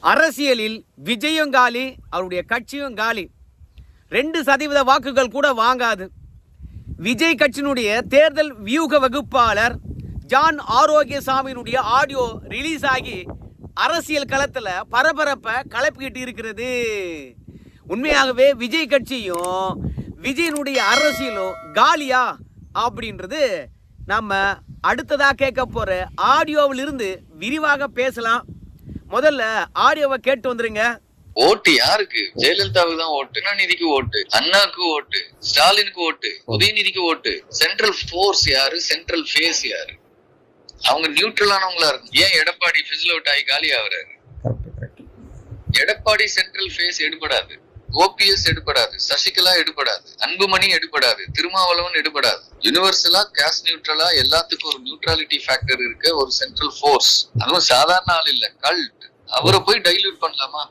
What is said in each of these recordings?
அரசியலில் விஜயும் காலி அவருடைய கட்சியும் காலி. ரெண்டு சதவீத வாக்குகள் கூட வாங்காது. விஜய் கட்சியினுடைய தேர்தல் வியூக வகுப்பாளர் ஜான் ஆரோக்கியசாமியினுடைய ஆடியோ ரிலீஸ் ஆகி அரசியல் களத்தில் பரபரப்பை கலப்பிக்கிட்டு இருக்கிறது. உண்மையாகவே விஜய் கட்சியும் விஜயனுடைய அரசியலும் காலியா அப்படின்றது நம்ம அடுத்ததா கேட்க போற ஆடியோவில் இருந்து விரிவாக பேசலாம். முதல்ல ஆடியோவை கேட்டு வந்துருங்க. ஓட்டு யாருக்கு? ஜெயலலிதாவுக்கு தான் ஓட்டு கருணாநிதிக்கு ஓட்டு அண்ணாக்கு ஓட்டு ஸ்டாலினுக்கு ஓட்டு உதயநிதிக்கு ஓட்டு. சென்ட்ரல் ஃபோர்ஸ் யாரு? சென்ட்ரல் ஃபேஸ் யாரு? அவங்க நியூட்ரலானவங்களா இருக்கும் ஏன் எடப்பாடி பிசில் அவுட் ஆகி காலி ஆகுறாரு? Correct correct Edappadi central face எடுபடாது. ஓபிஎஸ் எடுபடாது சசிகலா எடுபடாது அன்புமணி எடுபடாது திருமாவளவன் எடுபடாது. யூனிவர்சலா கேஸ் நியூட்ரலா எல்லாத்துக்கும் ஒரு நியூட்ரலிட்டி ஃபேக்டர் இருக்க ஒரு சென்ட்ரல் ஃபோர்ஸ் அதுவும் சாதாரண ஆள் இல்ல கல்ட் அவரை போய் டைல்யூட் பண்ணலாமா?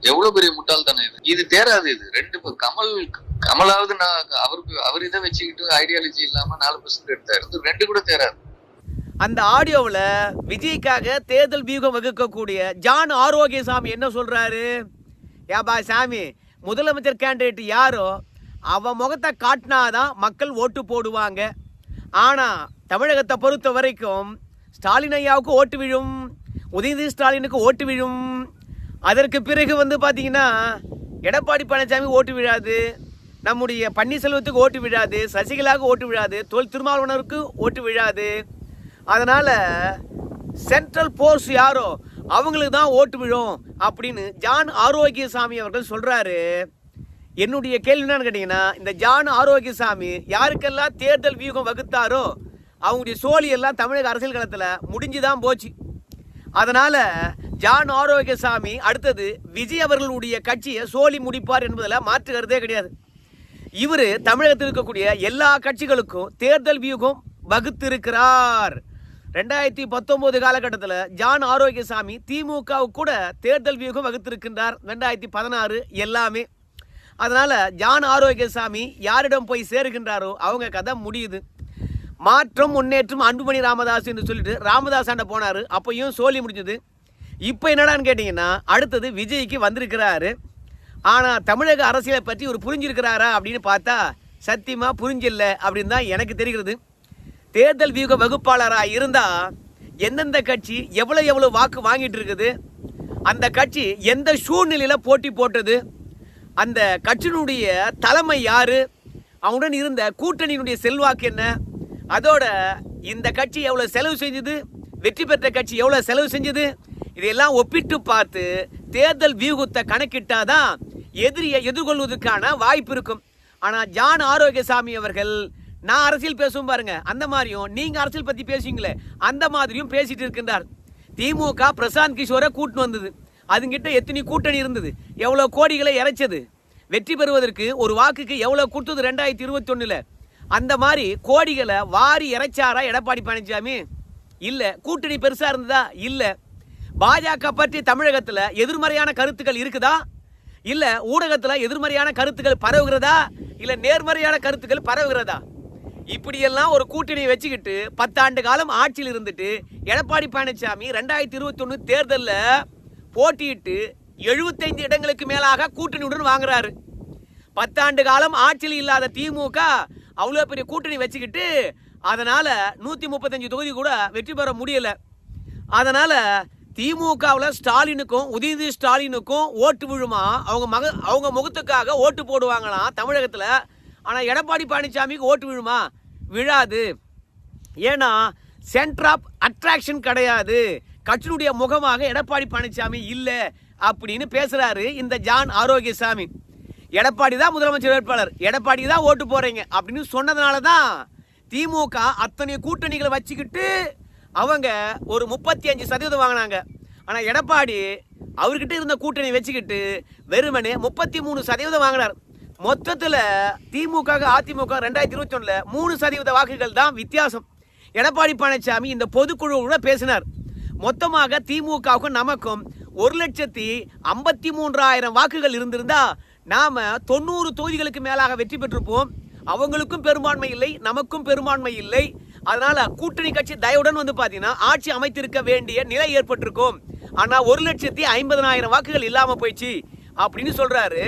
எவ்வளவு பெரிய முட்டாள்தானே இது. இது தேராது இது. ரெண்டு கமல் கமலாவது நான் அவருக்கு அவர் இதை வச்சுக்கிட்டு ஐடியாலஜி இல்லாம நாலு பர்சன்ட் எடுத்தாரு. ரெண்டு கூட தேராது. அந்த ஆடியோவில் விஜய்க்காக தேர்தல் வியூகம் வகுக்கக்கூடிய ஜான் ஆரோக்கியசாமி என்ன சொல்றாரு? ஏபா சாமி முதலமைச்சர் கேண்டிடேட் யாரோ அவன் முகத்தை காட்டினாதான் மக்கள் ஓட்டு போடுவாங்க. ஆனால் தமிழகத்தை பொறுத்த வரைக்கும் ஸ்டாலின் ஐயாவுக்கு ஓட்டு விழும் உதயநிதி ஸ்டாலினுக்கு ஓட்டு விழும். அதற்கு பிறகு வந்து பார்த்தீங்கன்னா எடப்பாடி பழனிசாமி ஓட்டு விழாது நம்முடைய பன்னீர்செல்வத்துக்கு ஓட்டு விழாது சசிகலாவுக்கு ஓட்டு விழாது தொல் திருமாவளவனருக்கு ஓட்டு விழாது. அதனால் சென்ட்ரல் போர்ஸ் யாரோ அவங்களுக்கு தான் ஓட்டு விழும் அப்படின்னு ஜான் ஆரோக்கியசாமி அவர்கள் சொல்கிறாரு என்னுடைய கேள்வி என்னன்னு கேட்டிங்கன்னா இந்த ஜான் ஆரோக்கியசாமி யாருக்கெல்லாம் தேர்தல் வியூகம் வகுத்தாரோ அவங்களுடைய சோழியெல்லாம் தமிழக அரசியல் களத்தில் முடிஞ்சு தான் போச்சு. அதனால் ஜான் ஆரோக்கியசாமி அடுத்தது விஜய் அவர்களுடைய கட்சியை சோழி முடிப்பார் என்பதில் மாற்று கருத்தே கிடையாது. இவர் தமிழகத்தில் இருக்கக்கூடிய எல்லா கட்சிகளுக்கும் தேர்தல் வியூகம் வகுத்திருக்கிறார். ரெண்டாயிரத்தி பத்தொன்பது காலகட்டத்தில் ஜான் ஆரோக்கியசாமி திமுகவுக்கு கூட தேர்தல் வியூகம் வகுத்திருக்கின்றார். ரெண்டாயிரத்தி பதினாறு எல்லாமே. அதனால ஜான் ஆரோக்கியசாமி யாரிடம் போய் சேருகின்றாரோ அவங்க கதை முடியுது. மாற்றம் முன்னேற்றம் அன்புமணி ராமதாஸ் என்று சொல்லிட்டு ராமதாஸ் ஆண்ட போனார். அப்பையும் சோழி முடிஞ்சது. இப்போ என்னடான்னு கேட்டிங்கன்னா அடுத்தது விஜய்க்கு வந்திருக்கிறாரு. ஆனால் தமிழக அரசியலை பற்றி ஒரு புரிஞ்சிருக்கிறாரா அப்படின்னு பார்த்தா சத்தியமாக புரிஞ்சில்லை அப்படின்னு தான் எனக்கு தெரிகிறது. தேர்தல் வியூக வகுப்பாளராக இருந்தால் எந்தெந்த கட்சி எவ்வளோ எவ்வளோ வாக்கு வாங்கிட்டு இருக்குது? அந்த கட்சி எந்த சூழ்நிலையில் போட்டி போட்டது? அந்த கட்சியினுடைய தலைமை யார்? அவனுடன் இருந்த கூட்டணியினுடைய செல்வாக்கு என்ன? அதோட இந்த கட்சி எவ்வளோ செலவு செஞ்சது? வெற்றி பெற்ற கட்சி எவ்வளோ செலவு செஞ்சது? இதையெல்லாம் ஒப்பிட்டு பார்த்து தேர்தல் வியூகத்தை கணக்கிட்டாதான் எதிரியை எதிர்கொள்வதற்கான வாய்ப்பு இருக்கும். ஆனால் ஜான் ஆரோக்கியசாமி அவர்கள் நான் அரசியல் பேசும் பாருங்க. அந்த மாதிரியும் நீங்க அரசியல் பத்தி பேசுவீங்களே அந்த மாதிரியும் பேசிட்டு இருக்கின்றார். திமுக பிரசாந்த் கிஷோரை கூட்டின்னு வந்தது. அதுங்கிட்ட எத்தனை கூட்டணி இருந்தது? எவ்வளோ கோடிகளை இறைச்சது? வெற்றி பெறுவதற்கு ஒரு வாக்குக்கு எவ்வளோ கொடுத்தது ரெண்டாயிரத்தி இருபத்தொன்னுல? அந்த மாதிரி கோடிகளை வாரி இறைச்சாரா எடப்பாடி பழனிசாமி இல்லை கூட்டணி பெருசா இருந்ததா? இல்லை. பாஜக பற்றி தமிழகத்தில் எதிர்மறையான கருத்துக்கள் இருக்குதா? இல்ல ஊடகத்துல எதிர்மறையான கருத்துக்கள் பரவுகிறதா? இல்ல நேர்மறையான கருத்துக்கள் பரவுகிறதா? இப்படியெல்லாம் ஒரு கூட்டணியை வச்சுக்கிட்டு பத்தாண்டு காலம் ஆட்சியில் இருந்துட்டு எடப்பாடி பழனிசாமி ரெண்டாயிரத்தி இருபத்தொன்னு தேர்தலில் போட்டியிட்டு எழுபத்தைந்து இடங்களுக்கு மேலாக கூட்டணியுடன் வாங்குறாரு. பத்தாண்டு காலம் ஆட்சியில் இல்லாத திமுக அவ்வளோ பெரிய கூட்டணி வச்சுக்கிட்டு அதனால் நூற்றி முப்பத்தஞ்சு தொகுதி கூட வெற்றி பெற முடியல. அதனால் திமுகவில் ஸ்டாலினுக்கும் உதயநிதி ஸ்டாலினுக்கும் ஓட்டு விழுமா? அவங்க மக அவங்க முகத்துக்காக ஓட்டு போடுவாங்களாம் தமிழகத்தில். ஆனால் எடப்பாடி பழனிசாமிக்கு ஓட்டு விழுமா? விழாது. ஏன்னா சென்டர் ஆஃப் அட்ராக்ஷன் கிடையாது. கட்சியினுடைய முகமாக எடப்பாடி பழனிசாமி இல்லை அப்படின்னு பேசுகிறாரு இந்த ஜான் ஆரோக்கியசாமி. எடப்பாடி தான் முதலமைச்சர் வேட்பாளர். எடப்பாடி தான் ஓட்டு போகிறீங்க அப்படின்னு சொன்னதுனால தான் திமுக அத்தனை கூட்டணிகளை வச்சுக்கிட்டு அவங்க ஒரு முப்பத்தி அஞ்சு சதவீதம் வாங்கினாங்க. ஆனால் எடப்பாடி அவர்கிட்ட இருந்த கூட்டணி வச்சுக்கிட்டு வெறுமனே முப்பத்தி மூணு சதவீதம் வாங்கினார் மொத்தத்தில் திமுக அதிமுக ரெண்டாயிரத்தி இருபத்தி ஒன்றில் மூணு சதவீத வாக்குகள் தான் வித்தியாசம். எடப்பாடி பழனிசாமி இந்த பொதுக்குழுவோட பேசினார். மொத்தமாக திமுகவுக்கும் நமக்கும் ஒரு லட்சத்தி ஐம்பத்தி மூன்றாயிரம் வாக்குகள் இருந்திருந்தா நாம தொண்ணூறு தொகுதிகளுக்கு மேலாக வெற்றி பெற்றிருப்போம். அவங்களுக்கும் பெரும்பான்மை இல்லை நமக்கும் பெரும்பான்மை இல்லை. அதனால கூட்டணி கட்சி தயவுடன் வந்து பார்த்தீங்கன்னா ஆட்சி அமைத்திருக்க வேண்டிய நிலை ஏற்பட்டிருக்கும். ஆனால் ஒரு லட்சத்தி ஐம்பதனாயிரம் வாக்குகள் இல்லாமல் போயிடுச்சு அப்படின்னு சொல்றாரு.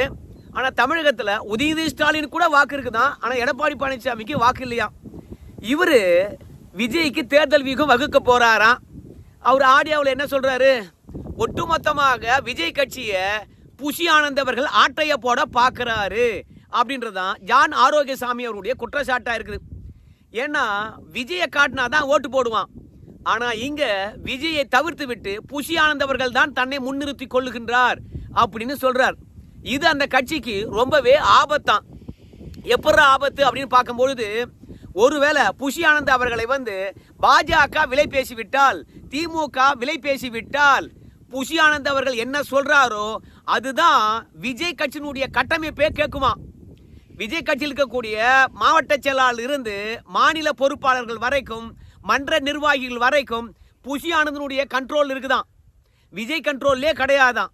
ஆனால் தமிழகத்தில் உதயநிதி ஸ்டாலின் கூட வாக்கு இருக்குதான். ஆனால் எடப்பாடி பழனிசாமிக்கு வாக்கு இல்லையா? இவர் விஜய்க்கு தேர்தல் வீகம் வகுக்க போகிறாராம் அவர் ஆடியோவில் என்ன சொல்கிறாரு ஒட்டுமொத்தமாக விஜய் கட்சியை புஷி ஆனந்த் அவர்கள் ஆட்டைய போட அப்படின்றது அப்படின்றதான் ஜான் ஆரோக்கியசாமி அவருடைய குற்றச்சாட்டாக இருக்குது. ஏன்னா விஜயை காட்டினா தான் ஓட்டு போடுவான். ஆனால் இங்கே விஜயை தவிர்த்து விட்டு புஷி ஆனந்த் அவர்கள் தான் தன்னை முன்னிறுத்தி கொள்ளுகின்றார் அப்படின்னு சொல்கிறார் இது அந்த கட்சிக்கு ரொம்பவே ஆபத்தான். எப்பற ஆபத்து அப்படின்னு பார்க்கும்பொழுது ஒருவேளை புஷி ஆனந்த் அவர்களை வந்து பாஜக விலை பேசிவிட்டால் திமுக விலை பேசிவிட்டால் புஷி ஆனந்த் அவர்கள் என்ன சொல்றாரோ அதுதான் விஜய் கட்சியினுடைய கட்டமைப்பே கேட்குமா. விஜய் கட்சியில் இருக்கக்கூடிய மாவட்ட செயலாளர் இருந்து மாநில பொறுப்பாளர்கள் வரைக்கும் மன்ற நிர்வாகிகள் வரைக்கும் புஷி ஆனந்தனுடைய கண்ட்ரோல் இருக்குதான். விஜய் கண்ட்ரோல்லே கிடையாதான்.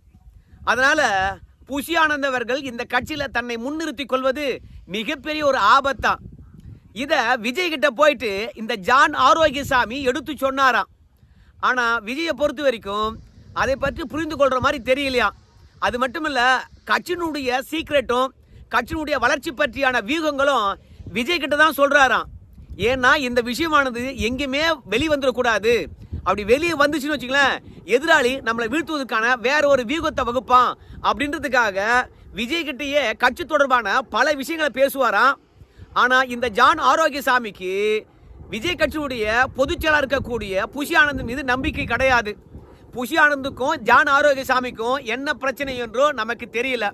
அதனால புஷி ஆனந்த் அவர்கள் இந்த கட்சியில் தன்னை முன்னிறுத்தி கொள்வது மிகப்பெரிய ஒரு ஆபத்தான். இதை விஜய் கிட்ட போயிட்டு இந்த ஜான் ஆரோக்கியசாமி எடுத்து சொன்னாராம். ஆனால் விஜயை பொறுத்த வரைக்கும் அதை பற்றி புரிந்து கொள்கிற மாதிரி தெரியலையா? அது மட்டும் இல்லை கட்சியினுடைய சீக்ரெட்டும் கட்சியினுடைய வளர்ச்சி பற்றியான வியூகங்களும் விஜய் கிட்ட தான் சொல்கிறாராம் ஏன்னா இந்த விஷயமானது எங்கேயுமே வெளிவந்துடக்கூடாது அப்படி வெளியே வந்துச்சுன்னு வச்சுங்களேன் எதிராளி நம்மளை வீழ்த்துவதற்கான வேற ஒரு வியூகத்தை வகுப்பான். அப்படின்றதுக்காக விஜய் கிட்டேயே கட்சி தொடர்பான பல விஷயங்களை பேசுவாராம். ஆனால் இந்த ஜான் ஆரோக்கியசாமிக்கு விஜய் கட்சியுடைய பொதுச் இருக்கக்கூடிய புஷி ஆனந்த் மீது நம்பிக்கை கிடையாது. புஷி ஆனந்துக்கும் ஜான் ஆரோக்கியசாமிக்கும் என்ன பிரச்சனை என்றோ நமக்கு தெரியல.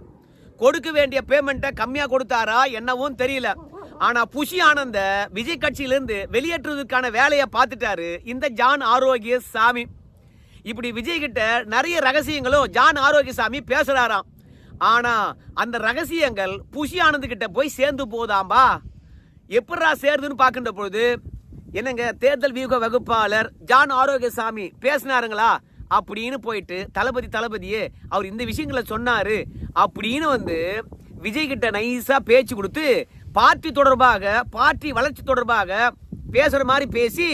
கொடுக்க வேண்டிய பேமெண்ட்டை கம்மியாக கொடுத்தாரா என்னவும் தெரியல. ஆனா புஷி ஆனந்த விஜய் கட்சியிலிருந்து வெளியேற்றுவதற்கான வேலையை பார்த்துட்டாரு இந்த ஜான் ஆரோக்கிய சாமி இப்படி விஜய் கிட்ட நிறைய ரகசியங்களும் ஜான் ஆரோக்கியசாமி பேசுறாராம். ஆனா அந்த ரகசியங்கள் புஷி ஆனந்த் கிட்ட போய் சேர்ந்து போதாம்பா? எப்படா சேருதுன்னு பார்க்கின்ற பொழுது என்னங்க தேர்தல் வியூக வகுப்பாளர் ஜான் ஆரோக்கியசாமி பேசினாருங்களா? அப்படின்னு போயிட்டு தளபதி தளபதியே அவர் இந்த விஷயங்களை சொன்னாரு. அப்படின்னு வந்து விஜய் கிட்ட நைஸா பேச்சு கொடுத்து பார்ட்டி தொடர்பாக பார்ட்டி வளர்ச்சி தொடர்பாக பேசுகிற மாதிரி பேசி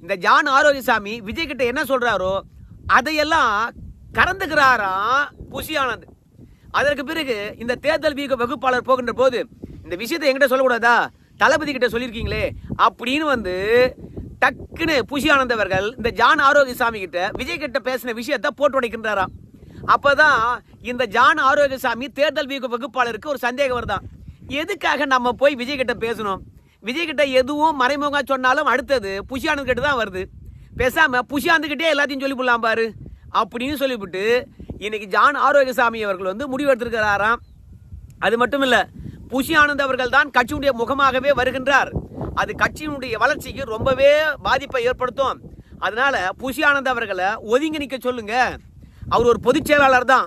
இந்த ஜான் ஆரோக்கியசாமி விஜய் கிட்ட என்ன சொல்கிறாரோ அதையெல்லாம் கறந்துக்கிறாராம் புஷி ஆனந்த் அதற்கு பிறகு இந்த தேர்தல் வீக வகுப்பாளர் போகின்ற போது இந்த விஷயத்தை என்கிட்ட சொல்லக்கூடாதா? தளபதி கிட்ட சொல்லியிருக்கீங்களே? அப்படின்னு வந்து டக்குன்னு புஷி ஆனந்த் அவர்கள் இந்த ஜான் ஆரோக்கியசாமி கிட்ட விஜய் கிட்ட பேசின விஷயத்த போட்டு உடைக்கின்றாராம். அப்போதான் இந்த ஜான் ஆரோக்கியசாமி தேர்தல் வீக வகுப்பாளருக்கு ஒரு சந்தேகம் வருதான் எதுக்காக நம்ம போய் விஜய் கிட்ட பேசணும்? விஜய் கிட்ட எதுவும் மறைமுகமாக சொன்னாலும் அடுத்தது புஷி கிட்ட தான் வருது. பேசாமல் புஷி எல்லாத்தையும் சொல்லி போடலாம் பாரு. அப்படின்னு சொல்லிவிட்டு இன்னைக்கு ஜான் ஆரோக்கியசாமி அவர்கள் வந்து முடிவெடுத்திருக்கிறாராம் அது மட்டும் இல்லை புஷி ஆனந்த் அவர்கள் தான் கட்சியினுடைய முகமாகவே வருகின்றார். அது கட்சியினுடைய வளர்ச்சிக்கு ரொம்பவே பாதிப்பை ஏற்படுத்தும். அதனால புஷி ஆனந்த் அவர்களை ஒதுங்கி நிற்க சொல்லுங்க. அவர் ஒரு பொதுச் செயலாளர் தான்.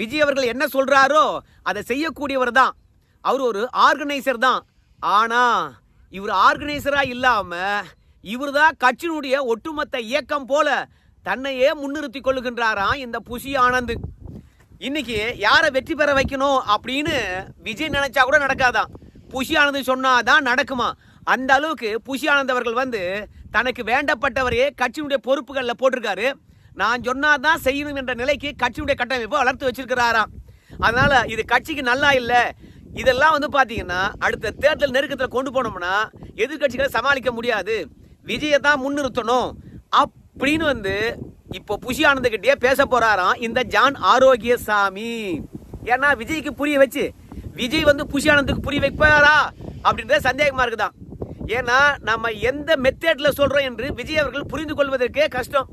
விஜய் அவர்கள் என்ன சொல்றாரோ அதை செய்யக்கூடியவர் தான். அவர் ஒரு ஆர்கனைசர் தான். ஆனால் இவர் ஆர்கனைசராக இல்லாமல் இவர் தான் கட்சியினுடைய ஒட்டுமொத்த இயக்கம் போல தன்னையே முன்னிறுத்தி கொள்ளுகின்றாராம் இந்த புஷி ஆனந்த். இன்னைக்கு யாரை வெற்றி பெற வைக்கணும் அப்படின்னு விஜய் நினைச்சா கூட நடக்காதான். புஷி ஆனந்த் சொன்னாதான் நடக்குமா? அந்த அளவுக்கு புஷி ஆனந்த் அவர்கள் வந்து தனக்கு வேண்டப்பட்டவரையே கட்சியினுடைய பொறுப்புகளில் போட்டிருக்காரு. நான் சொன்னாதான் செய்யணும் என்ற நிலைக்கு கட்சியினுடைய கட்டமைப்பை வளர்த்து வச்சிருக்கிறாராம். அதனால இது கட்சிக்கு நல்லா இல்லை இதெல்லாம் வந்து பார்த்தீங்கன்னா அடுத்த தேர்தல் நெருக்கத்தில் கொண்டு போனோம்னா எதிர்கட்சிகளை சமாளிக்க முடியாது. விஜயை தான் முன்னிறுத்தணும். அப்படின்னு வந்து இப்போ புஷி ஆனந்தகிட்டே பேச போறாராம் இந்த ஜான் ஆரோக்கியசாமி. ஏன்னா விஜய்க்கு புரிய வச்சு விஜய் வந்து புஷி ஆனந்துக்கு புரிய வைப்பாரா? அப்படின்றது சந்தேகமாக இருக்குதான். ஏன்னா நம்ம எந்த மெத்தேட்டில் சொல்கிறோம் என்று விஜய் அவர்கள் புரிந்து கொள்வதற்கே கஷ்டம்.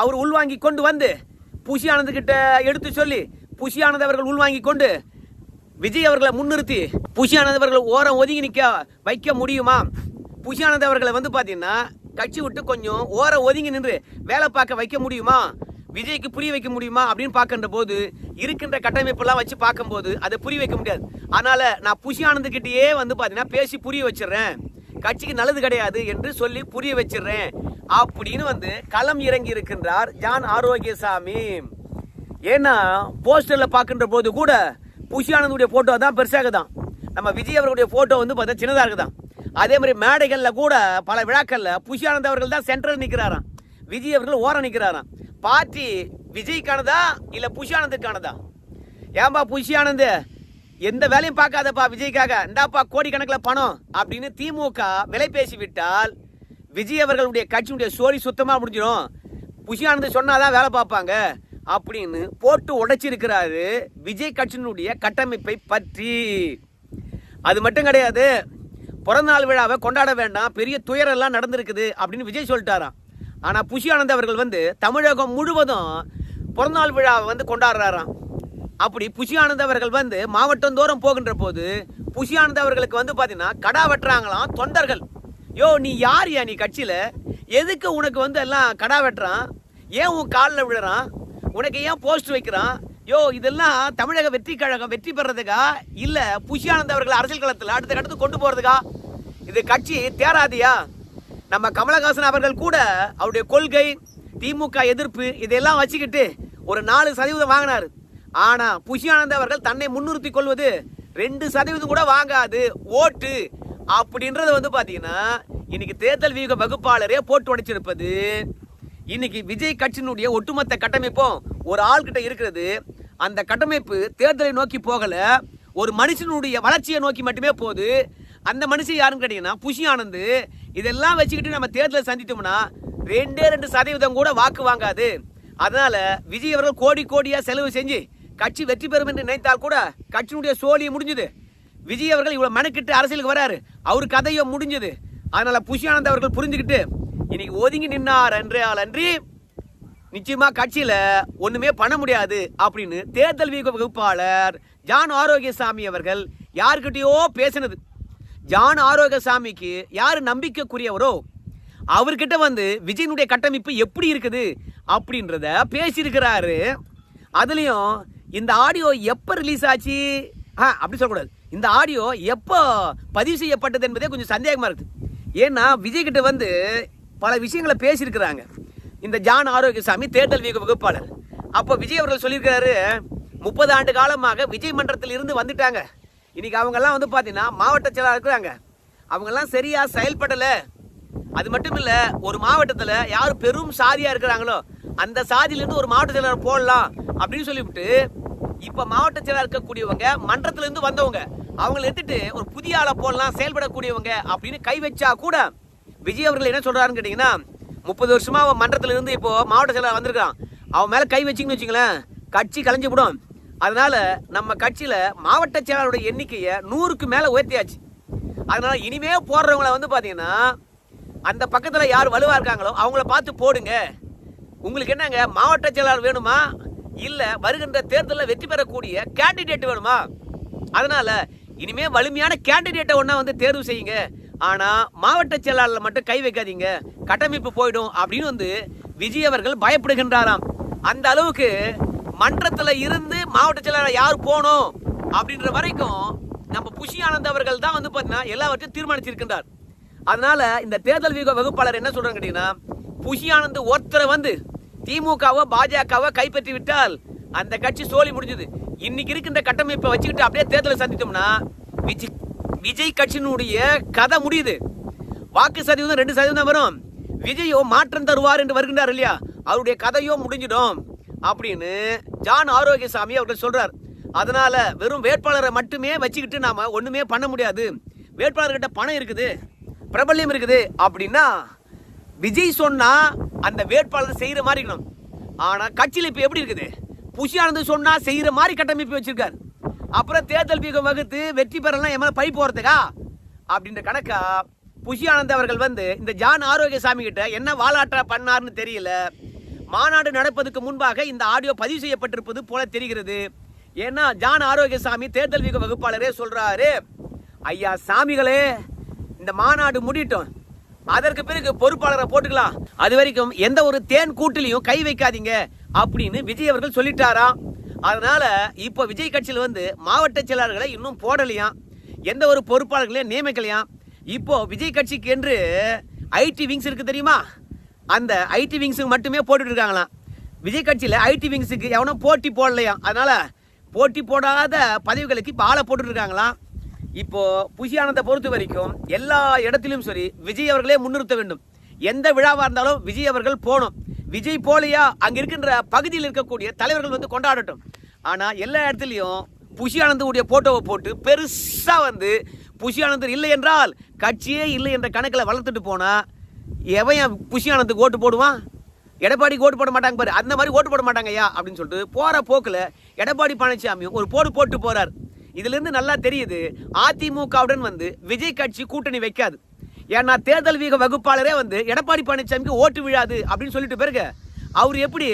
அவர் உள்வாங்கி கொண்டு வந்து புஷி ஆனந்துக்கிட்ட எடுத்து சொல்லி புஷி ஆனந்த் அவர்கள் உள்வாங்கி கொண்டு விஜய் அவர்களை முன்னிறுத்தி புஷி அவர்களை ஓரம் ஒதுங்கி நிற்க வைக்க முடியுமா? புஷி அவர்களை வந்து பார்த்தீங்கன்னா கட்சி விட்டு கொஞ்சம் ஓரம் ஒதுங்கி நின்று வேலை பார்க்க வைக்க முடியுமா? விஜய்க்கு புரிய வைக்க முடியுமா? அப்படின்னு பார்க்கின்ற போது இருக்கின்ற கட்டமைப்பெல்லாம் வச்சு பார்க்கும்போது அதை புரிய வைக்க முடியாது. அதனால் நான் புஷி ஆனந்த் வந்து பார்த்தீங்கன்னா பேசி புரிய வச்சிடுறேன். கட்சிக்கு நல்லது கிடையாது என்று சொல்லி புரிய வச்சிடுறேன். அப்படின்னு வந்து களம் இறங்கி இருக்கின்றார் ஜான் ஆரோக்கியசாமி. ஏன்னா போஸ்டரில் பார்க்கின்ற போது கூட புஷி ஆனந்துடைய தான் பெருசாக தான் நம்ம விஜய் அவர்களுடைய ஃபோட்டோ வந்து பார்த்தா சின்னதாக இருக்குதான். அதே மாதிரி மேடைகளில் கூட பல விழாக்களில் புஷி ஆனந்த் அவர்கள் தான் சென்டரில் நிற்கிறாராம் விஜய் அவர்கள் ஓரம் நிற்கிறாராம் பார்ட்டி விஜய்க்கானதா இல்லை புஷி ஆனந்துக்கானதா ஏன்பா புஷி ஆனந்த் எந்த வேலையும் பார்க்காதப்பா விஜய்க்காக. இந்தாப்பா கோடிக்கணக்கில் பணம் அப்படின்னு திமுக விலை பேசி விட்டால் விஜய் அவர்களுடைய கட்சியினுடைய சோழி சுத்தமாக முடிஞ்சிடும். புஷி ஆனந்த் சொன்னாதான் வேலை பார்ப்பாங்க. அப்படின்னு போட்டு உடைச்சிருக்கிறாரு விஜய் கட்சியினுடைய கட்டமைப்பை பற்றி. அது மட்டும் கிடையாது பிறந்தநாள் விழாவை கொண்டாட வேண்டாம் பெரிய துயரெல்லாம் நடந்திருக்குது அப்படின்னு விஜய் சொல்லிட்டாராம். ஆனால் புஷி ஆனந்த் அவர்கள் வந்து தமிழகம் முழுவதும் பிறந்தநாள் விழாவை வந்து கொண்டாடுறாராம். அப்படி புஷி ஆனந்த் அவர்கள் வந்து மாவட்டம் தோறும் போகின்ற போது புஷி ஆனந்த் அவர்களுக்கு வந்து பார்த்தீங்கன்னா கடா வெட்டுறாங்களாம் தொண்டர்கள். யோ நீ யார் யா நீ கட்சியில்? எதுக்கு உனக்கு வந்து எல்லாம் கடா வெட்டுறான்? ஏன் உன் காலில் விழுறான்? உனக்கு ஏன் போஸ்ட் வைக்கிறான்? யோ இதெல்லாம் தமிழக வெற்றி கழகம் வெற்றி பெறதுக்கா? இல்லை புஷியானந்த் அவர்கள் அரசியல் களத்தில் அடுத்த கட்டத்துக்கு கொண்டு போகிறதுக்கா இது கட்சி தேராதியா? நம்ம கமலஹாசன் அவர்கள் கூட அவருடைய கொள்கை திமுக எதிர்ப்பு இதெல்லாம் வச்சுக்கிட்டு ஒரு நாலு சதவீதம் வாங்கினார். ஆனால் புஷியானந்த் அவர்கள் தன்னை முன்னிறுத்தி கொள்வது ரெண்டு சதவீதம் கூட வாங்காது. ஓட்டு அப்படின்றது வந்து பார்த்தீங்கன்னா இன்னைக்கு தேர்தல் வியூக வகுப்பாளரே போட்டு உடைச்சிருப்பது. இன்னைக்கு விஜய் கட்சியினுடைய ஒட்டுமொத்த கட்டமைப்பும் ஒரு ஆள்கிட்ட இருக்கிறது. அந்த கட்டமைப்பு தேர்தலை நோக்கி போகல. ஒரு மனுஷனுடைய வளர்ச்சியை நோக்கி மட்டுமே போகுது. அந்த மனுஷன் யாருன்னு கேட்டீங்கன்னா புஷி ஆனந்த். இதெல்லாம் வச்சுக்கிட்டு நம்ம தேர்தலை சந்தித்தோம்னா ரெண்டே ரெண்டு சதவீதம் கூட வாக்கு வாங்காது. அதனால விஜய் அவர்கள் கோடி கோடியாக செலவு செஞ்சு கட்சி வெற்றி பெறும் என்று நினைத்தால் கூட கட்சியினுடைய சோழியை முடிஞ்சுது. விஜய் அவர்கள் இவ்வளோ மெனக்கிட்டு அரசியலுக்கு வராரு. அவர் கதையோ முடிஞ்சது. அதனால புஷி ஆனந்த் அவர்கள் புரிஞ்சுக்கிட்டு இன்னைக்கு ஒதுங்கி நின்னார் அன்றே ஆள் அன்றி நிச்சயமா கட்சியில ஒண்ணுமே பண்ண முடியாது அப்படின்னு தேர்தல் வகுப்பாளர் ஜான் ஆரோக்கியசாமி அவர்கள் யாருக்கிட்டயோ பேசினது. ஜான் ஆரோக்கியசாமிக்கு யார் நம்பிக்கைக்குரியவரோ அவர்கிட்ட வந்து விஜயனுடைய கட்டமைப்பு எப்படி இருக்குது அப்படின்றத பேசியிருக்கிறாரு. அதுலேயும் இந்த ஆடியோ எப்போ ரிலீஸ் ஆச்சு? ஆ அப்படி சொல்லக்கூடாது. இந்த ஆடியோ எப்போ பதிவு செய்யப்பட்டது என்பதே கொஞ்சம் சந்தேகமாக இருக்குது ஏன்னா விஜய்கிட்ட வந்து பல விஷயங்களை பேசியிருக்கிறாங்க. இந்த ஜான் ஆரோக்கியசாமி தேர்தல் வீக வகுப்பாளர். அப்போ விஜய் அவர்கள் சொல்லியிருக்கிறாரு முப்பது ஆண்டு காலமாக விஜய் மன்றத்தில் இருந்து வந்துட்டாங்க. இன்னைக்கு அவங்கெல்லாம் வந்து பார்த்தீங்கன்னா மாவட்ட செயலாளர் இருக்கிறாங்க. அவங்கெல்லாம் சரியாக செயல்படலை. அது மட்டும் இல்லை ஒரு மாவட்டத்தில் யார் பெரும் சாதியாக இருக்கிறாங்களோ அந்த சாதியில இருந்து ஒரு மாவட்ட செயலாளர் போடலாம் அப்படின்னு சொல்லிவிட்டு இப்போ மாவட்ட செயலாளர் இருக்கக்கூடியவங்க மன்றத்திலேருந்து வந்தவங்க அவங்களை எடுத்துட்டு ஒரு புதிய ஆளை போடலாம் செயல்படக்கூடியவங்க அப்படின்னு கை வச்சா கூட விஜய் அவர்கள் என்ன சொல்கிறாருன்னு கேட்டிங்கன்னா முப்பது வருஷமாக அவன் மன்றத்தில் இருந்து இப்போது மாவட்ட செயலாளர் வந்திருக்கான் அவன் மேலே கை வச்சிங்கன்னு வச்சுங்களேன் கட்சி கலைஞ்சு விடும் அதனால் நம்ம கட்சியில் மாவட்ட செயலாளருடைய எண்ணிக்கையை நூறுக்கு மேலே உயர்த்தியாச்சு. அதனால் இனிமே போடுறவங்கள வந்து பார்த்தீங்கன்னா அந்த பக்கத்தில் யார் வலுவாக இருக்காங்களோ அவங்கள பார்த்து போடுங்க. உங்களுக்கு என்னங்க மாவட்ட செயலாளர் வேணுமா? இல்லை வருகின்ற தேர்தலில் வெற்றி பெறக்கூடிய கேண்டிடேட் வேணுமா? அதனால் இனிமேல் வலிமையான கேண்டிடேட்டை ஒன்றா வந்து தேர்வு செய்யுங்க. ஆனா மாவட்ட செயலாளர்ல மட்டும் கை வைக்காதீங்க. கட்டமைப்பு போயிடும் அப்படின்னு வந்து விஜய் அவர்கள் பயப்படுகின்றாராம். அந்த அளவுக்கு மன்றத்துல இருந்து மாவட்ட செயலாளர் யார் போகணும் அப்படின்ற வரைக்கும் நம்ம புஷி ஆனந்த் அவர்கள் தான் வந்து பார்த்தீங்கன்னா எல்லாவற்றையும் தீர்மானிச்சிருக்கின்றார். அதனால இந்த தேர்தல் வீக வகுப்பாளர் என்ன சொல்றாங்க கேட்டீங்கன்னா புஷி ஆனந்த் ஒருத்தரை வந்து திமுகவோ பாஜகவோ கைப்பற்றி விட்டால் அந்த கட்சி சோழி முடிஞ்சது. இன்னைக்கு இருக்கின்ற கட்டமைப்பை வச்சுக்கிட்டு அப்படியே தேர்தலை சந்தித்தோம்னா விஜய் விஜய் கட்சியினுடைய கதை முடியுது. வாக்கு சதவீதம் ரெண்டு சதவீதம் வரும். விஜயோ மாற்றம் தருவார் என்று வருகின்றார் இல்லையா? அவருடைய கதையோ முடிஞ்சிடும் அப்படின்னு ஜான் ஆரோக்கியசாமி அவர்கள் சொல்றார். அதனால வெறும் வேட்பாளரை மட்டுமே வச்சுக்கிட்டு நாம ஒண்ணுமே பண்ண முடியாது. வேட்பாளர்கிட்ட பணம் இருக்குது பிரபல்யம் இருக்குது அப்படின்னா விஜய் சொன்னா அந்த வேட்பாளர் செய்யற மாதிரி இருக்கணும். ஆனா கட்சியில் இப்போ எப்படி இருக்குது? புஷி ஆனந்த் சொன்னா செய்யற மாதிரி கட்டமைப்பு வச்சிருக்காரு. அப்புறம் தேர்தல் வீகம் வகுத்து வெற்றி பெறலாம் என் மேலே பழி போகிறதுக்கா அப்படின்ற கணக்கா புஷி ஆனந்த் அவர்கள் வந்து இந்த ஜான் ஆரோக்கியசாமி கிட்ட என்ன வாலாட்டா பண்ணாருன்னு தெரியல. மாநாடு நடப்பதற்கு முன்பாக இந்த ஆடியோ பதிவு செய்யப்பட்டிருப்பது போல தெரிகிறது. ஏன்னா ஜான் ஆரோக்கியசாமி தேர்தல் வீக வகுப்பாளரே சொல்றாரு ஐயா சாமிகளே இந்த மாநாடு முடியட்டும். அதற்கு பிறகு பொறுப்பாளரை போட்டுக்கலாம். அது வரைக்கும் எந்த ஒரு தேன் கூட்டிலையும் கை வைக்காதீங்க அப்படின்னு விஜய் அவர்கள் சொல்லிட்டாராம். அதனால இப்போ விஜய் கட்சியில் வந்து மாவட்ட செயலாளர்களை இன்னும் போடலையாம். எந்த ஒரு பொறுப்பாளர்களையும் நியமிக்கலையாம். இப்போ விஜய் கட்சிக்கு என்று ஐடி விங்ஸ் இருக்கு தெரியுமா? அந்த ஐடி விங்ஸுக்கு மட்டுமே போட்டுட்டு இருக்காங்களாம். விஜய் கட்சியில் ஐடி விங்ஸுக்கு எவனும் போட்டி போடலையாம். அதனால போட்டி போடாத பதவிகளுக்கு இப்போ ஆளை போட்டுட்டு இருக்காங்களாம். இப்போ புஷி பொறுத்த வரைக்கும் எல்லா இடத்திலும் சரி விஜய் அவர்களே முன்னிறுத்த வேண்டும். எந்த விழாவாக இருந்தாலும் விஜய் அவர்கள் போகணும். விஜய் போலியா அங்கே இருக்கின்ற பகுதியில் இருக்கக்கூடிய தலைவர்கள் வந்து கொண்டாடட்டும். ஆனால் எல்லா இடத்துலையும் புஷி போட்டோவை போட்டு பெருசாக வந்து புஷி ஆனந்தர் இல்லை என்றால் கட்சியே இல்லை என்ற கணக்கில் வளர்த்துட்டு போனால் எவன் புஷி ஆனந்துக்கு ஓட்டு போடுவான்? எடப்பாடிக்கு ஓட்டு போட மாட்டாங்க பாரு அந்த மாதிரி ஓட்டு போட மாட்டாங்க ஐயா அப்படின்னு சொல்லிட்டு போகிற போக்கில் எடப்பாடி பழனிசாமி ஒரு போடு போட்டு போகிறார் இதுலேருந்து நல்லா தெரியுது அதிமுகவுடன் வந்து விஜய் கட்சி கூட்டணி வைக்காது. ஏன்னா தேர்தல் வீக வகுப்பாளரே வந்து எடப்பாடி பழனிசாமிக்கு ஓட்டு விழாது அப்படின்னு சொல்லிட்டு பிறகு அவர் எப்படி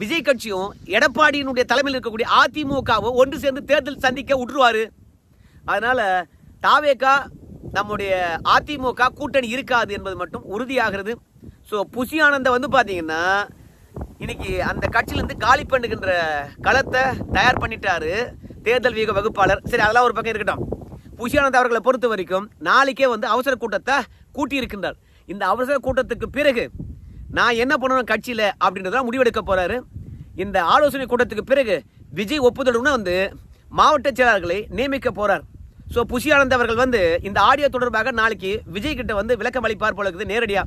விஜய் கட்சியும் எடப்பாடியினுடைய தலைமையில் இருக்கக்கூடிய அதிமுகவும் ஒன்று சேர்ந்து தேர்தல் சந்திக்க விட்டுருவார்? அதனால் தாவேக்கா நம்முடைய அதிமுக கூட்டணி இருக்காது என்பது மட்டும் உறுதியாகிறது. ஸோ புஷி ஆனந்த வந்து பார்த்தீங்கன்னா இன்னைக்கு அந்த கட்சியிலேருந்து காலி பண்ணுகின்ற களத்தை தயார் பண்ணிட்டாரு தேர்தல் வீக வகுப்பாளர். சரி அதெல்லாம் ஒரு பக்கம் இருக்கட்டும். புஷியானந்த் அவர்களை பொறுத்த வரைக்கும் நாளைக்கே வந்து அவசர கூட்டத்தை கூட்டியிருக்கின்றார். இந்த அவசர கூட்டத்துக்கு பிறகு நான் என்ன பண்ணணும் கட்சியில் அப்படின்றதான் முடிவெடுக்க போகிறாரு இந்த ஆலோசனை கூட்டத்துக்கு பிறகு விஜய் ஒப்புதலுடன் வந்து மாவட்ட செயலாளர்களை நியமிக்க போகிறார் ஸோ புஷியானந்த் அவர்கள் வந்து இந்த ஆடியோ தொடர்பாக நாளைக்கு விஜய் கிட்ட வந்து விளக்கம் அளிப்பார் போல இருக்குது நேரடியாக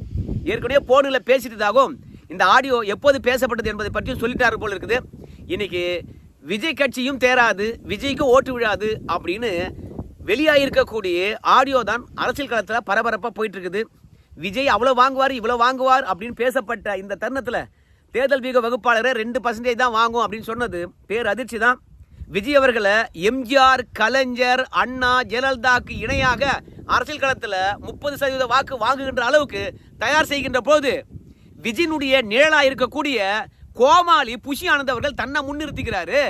ஏற்கனவே போனில் பேசிட்டதாகவும் இந்த ஆடியோ எப்போது பேசப்பட்டது என்பதை பற்றியும் சொல்லிட்டாரு போல இருக்குது. இன்னைக்கு விஜய் கட்சியும் தேராது விஜய்க்கு ஓட்டு விழாது அப்படின்னு வெளியாகிருக்கக்கூடிய ஆடியோ தான் அரசியல் களத்தில் பரபரப்பாக போயிட்டுருக்குது. விஜய் அவ்வளோ வாங்குவார் இவ்வளோ வாங்குவார் அப்படின்னு பேசப்பட்ட இந்த தருணத்தில் தேர்தல் வீக வகுப்பாளரை ரெண்டு பர்சன்டேஜ் தான் வாங்கும் அப்படின்னு சொன்னது பேர் அதிர்ச்சி தான். விஜய் அவர்களை எம்ஜிஆர் கலைஞர் அண்ணா ஜெயலலிதாக்கு இணையாக அரசியல் களத்தில் முப்பது சதவீத வாக்கு வாங்குகின்ற அளவுக்கு தயார் செய்கின்ற போது விஜயனுடைய நிழலாக இருக்கக்கூடிய கோமாளி புஷி ஆனந்த் அவர்கள் தன்னை முன்னிறுத்திக்கிறாரு.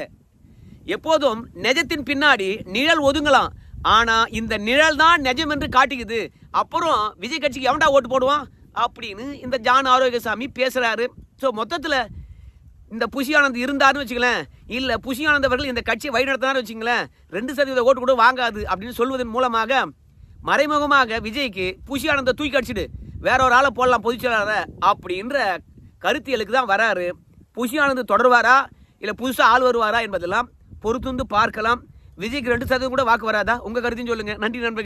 எப்போதும் நெஜத்தின் பின்னாடி நிழல் ஒதுங்கலாம். ஆனா இந்த நிழல் தான் நிஜம் என்று காட்டிக்குது அப்புறம் விஜய் கட்சிக்கு எவன்டா ஓட்டு போடுவான்? அப்படின்னு இந்த ஜான் ஆரோக்கியசாமி பேசுறாரு. ஸோ மொத்தத்தில் இந்த புஷியானந்த் இருந்தாருன்னு இல்லை இல்ல அவர்கள் இந்த கட்சியை வழிநடத்தினார் வச்சுங்களேன் ரெண்டு சதவீத ஓட்டு கூட வாங்காது அப்படின்னு சொல்வதன் மூலமாக மறைமுகமாக விஜய்க்கு புஷியானந்தை தூக்கி அடிச்சிடு. வேற ஒரு ஆளை போடலாம் பொதுச்செயலாளரை அப்படின்ற கருத்தியலுக்கு தான் வராரு. புஷியானந்த் தொடர்வாரா? இல்லை புதுசாக ஆள் வருவாரா என்பதெல்லாம் பொறுத்துந்து பார்க்கலாம். விஜய்க்கு ரெண்டு சதவீதம் கூட வாக்கு வராதா? உங்க கருத்தையும் சொல்லுங்க. நன்றி நண்பர்கள்.